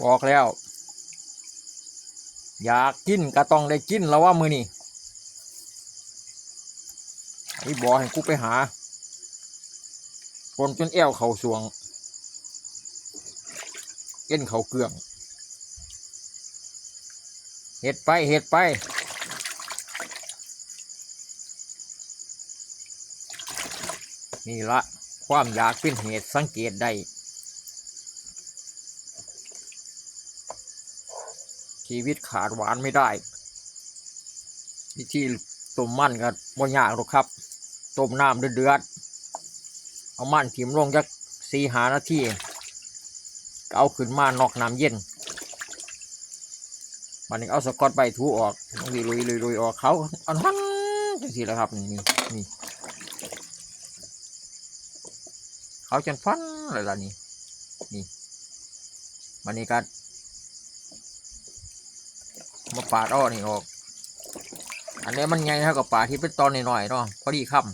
บอกแล้ว อยากกินก็ต้องได้กินแล้วว่ามือนี่ไอ้บอกให้กูไปหาปนจนแอวเขาสวง เอ็นเขาเกลืองเห็ดไปเห็ดไปนี่ละความอยากเป็นเหตุสังเกตได้ ชีวิตขาดหวานไม่ได้วิธีต้มมันก็บ่ยากหรอกครับต้มน้ำเดือดๆเอามันถิ่มลงจักสี่หานาทีก็เอาขึ้นมานอกน้ำเย็นมันนี้เอาสกอตใบถูออกลุยลุยลุยลุยออกเขาอันทั้งจังสิแล้วครับนี่นี่เขาจนฟันเลยล่ะนี่นี่มันนี้ก็ มาปาดอ้อนี่ออก อันนี้มันใหญ่เท่ากับปลาที่เป็นตอนหน่อยๆเนาะพอดีคำ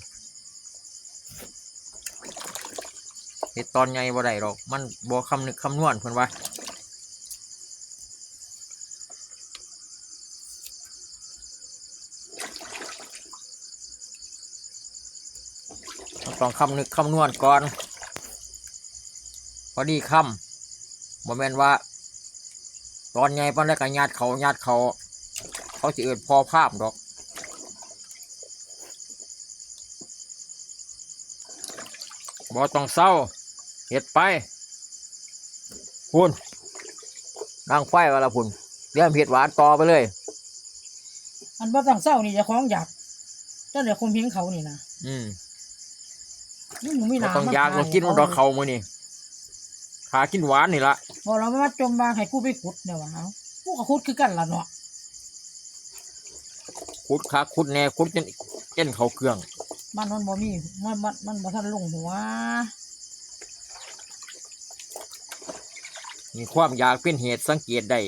เห็ดตอนใหญ่บ่ได้หรอก มันบ่คำนึกคำนวณเพิ่อนว่าต้องคำนึกคำนวณก่อน พอดีคำบ่แม่นว่า ตอนไงปันแล้วก็ญาติเขาญาติเขา เขาจะเอิดพอภาพดอกบ่ต้องเศร้าเห็ดไปพุ่นนั่งไฟวะละพุ่นเรื่องเห็ดหวานต่อไปเลยอันบ่ต้องเศร้านี่เจะคล้าของอยากเจ้าเดี๋ยวคมเพียงเขานี่นะอืมนี่หนูไม่บ่นาต้องอยากเรากินมันดอกเขามือนี่ ขากินหวานนี่ละพอเราไม่มาจมบางให้กูไปขุดเนี่ยวะเอากูก็ขุดคือกันล่ะเนาะคุดขาคุดแหน่คุดจนเอ็นเขาเครื่อง มันมันบ่มีมันมันมันบ่ทันลงหัวมีความอยากเป็นเหตุสังเกตได้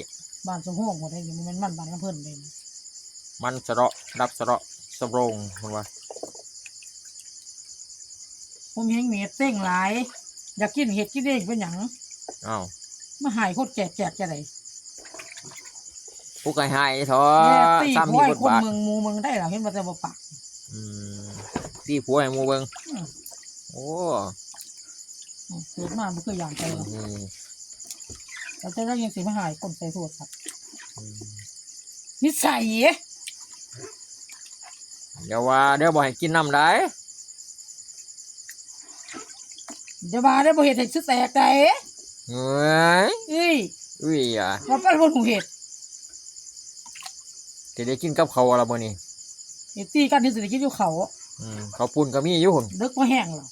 บ้านสมห้องบ่ได้อยู่มันมันบ้านของเพิ่นเลยมันสะเราะดับสะเราะสะโรงมันว่าผมเห็นเม็ดเต้งหลาย อยากกินเห็ดกินเองเป็นหยัง อ้าวมาหายโคตรแจกแจกจะไดผู้กายหายเถอแย่ะตีซ้ำมีห้อยบทคนบาทเมืองหมูเมืองได้หรอเห็นว่าแต่บ่ปากอืมตีผัวให้หมูเบิงอืมโอ้เกิดมาบ่เคยอย่างใจหรอกนี่แต่เจ้าได้ยังสิมาหายคนใส่โทษครับอืมนิสัยเดี๋ยวว่าเดี๋ยวบอกให้กินน้ำได้เดี๋ยวมาได้บ่เห็ดให้ซื้อแตกได้ เฮ้ยเอ้ยอุ้ยอะมาปั้นบนหูเห็ดจะได้กินกับเขาวอะไรบ่นี่เห็ดตีกันที่สิได้กินอยู่เขาอืมเขาวปุ่นก็มีอยู่หุ่นเลิกบ่แห้งหรอก